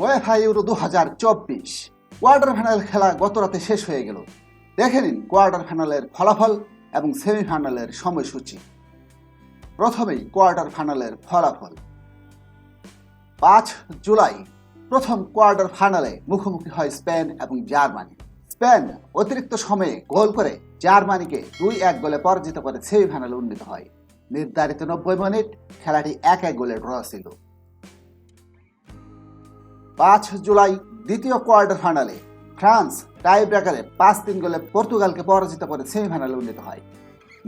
UEFA euro দু হাজার চব্বিশ। কোয়ার্টার ফাইনাল খেলা গত রাতে শেষ হয়ে গেল। দেখে নিন কোয়ার্টার ফাইনালের ফলাফল এবং সেমিফাইনালের সময়সূচি। প্রথমেই কোয়ার্টার ফাইনালের ফলাফল। পাঁচ জুলাই, প্রথম কোয়ার্টার ফাইনালে মুখোমুখি হয় স্পেন এবং জার্মানি। স্পেন অতিরিক্ত সময়ে গোল করে জার্মানিকে দুই এক গোলে পরাজিত করে সেমিফাইনালে উন্নীত হয়। নির্ধারিত নব্বই মিনিট, খেলাটি এক এক গোলে ড্র ছিল। পাঁচ জুলাই দ্বিতীয় কোয়ার্টার ফাইনালে ফ্রান্স টাই ব্রেকারে পাঁচ তিন গোলে পর্তুগালকে পরাজিত করে সেমিফাইনালে উন্নীত হয়।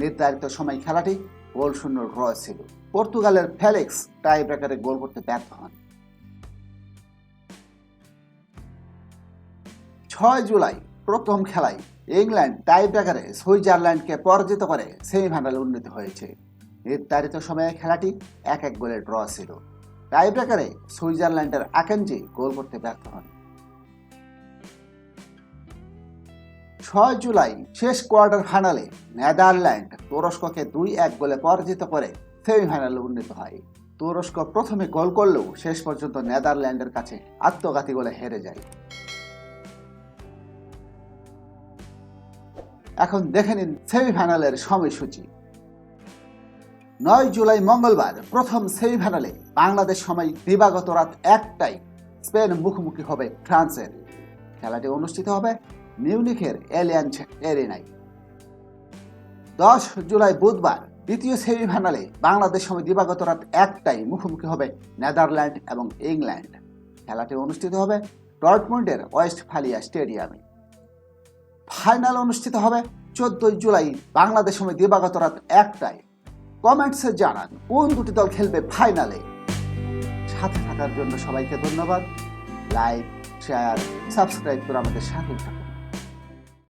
নির্ধারিত সময় খেলাটি গোল শূন্য ড্র ছিল। পর্তুগালের ফেলিক্স টাই ব্রেকারে গোল করতে ব্যর্থ হন। ছয় জুলাই প্রথম খেলায় ইংল্যান্ড টাই ব্রেকারে সুইজারল্যান্ডকে পরাজিত করে সেমিফাইনালে উন্নীত হয়েছে। নির্ধারিত সময়ে খেলাটি এক এক গোলে ড্র ছিল। টাই ব্রেকারে সুইজারল্যান্ডের আকেনজি গোল করতে ব্যর্থ হন। ছয় জুলাই শেষ কোয়ার্টার ফাইনালে নেদারল্যান্ড তুরস্ককে দুই এক গোলে পরাজিত করে সেমিফাইনালে উন্নীত হয়। তুরস্ক প্রথমে গোল করলেও শেষ পর্যন্ত নেদারল্যান্ডের কাছে আত্মঘাতী গোলে হেরে যায়। এখন দেখে নিন সেমিফাইনালের সময়সূচি নয় জুলাই মঙ্গলবার প্রথম সেমিফাইনালে বাংলাদেশ সময় দিবাগত রাত একটাই স্পেন মুখোমুখি হবে ফ্রান্সের। খেলাটি অনুষ্ঠিত হবে মিউনিখের এলিয়ান্স এরিনায়। দশ জুলাই বুধবার দ্বিতীয় সেমিফাইনালে বাংলাদেশ সময় দিবাগত রাত একটাই মুখোমুখি হবে নেদারল্যান্ড এবং ইংল্যান্ড। খেলাটি অনুষ্ঠিত হবে ডটমন্ডের ওয়েস্ট ফালিয়া স্টেডিয়ামে। ফাইনাল অনুষ্ঠিত হবে চোদ্দই জুলাই বাংলাদেশ সময় দিবাগত রাত একটায়। কমেন্টসে জানান, কোন দুটি দল খেলবে ফাইনালে? সাথে থাকার জন্য সবাইকে ধন্যবাদ। লাইক, শেয়ার, সাবস্ক্রাইব করে আমাদের সাথে থাকুন।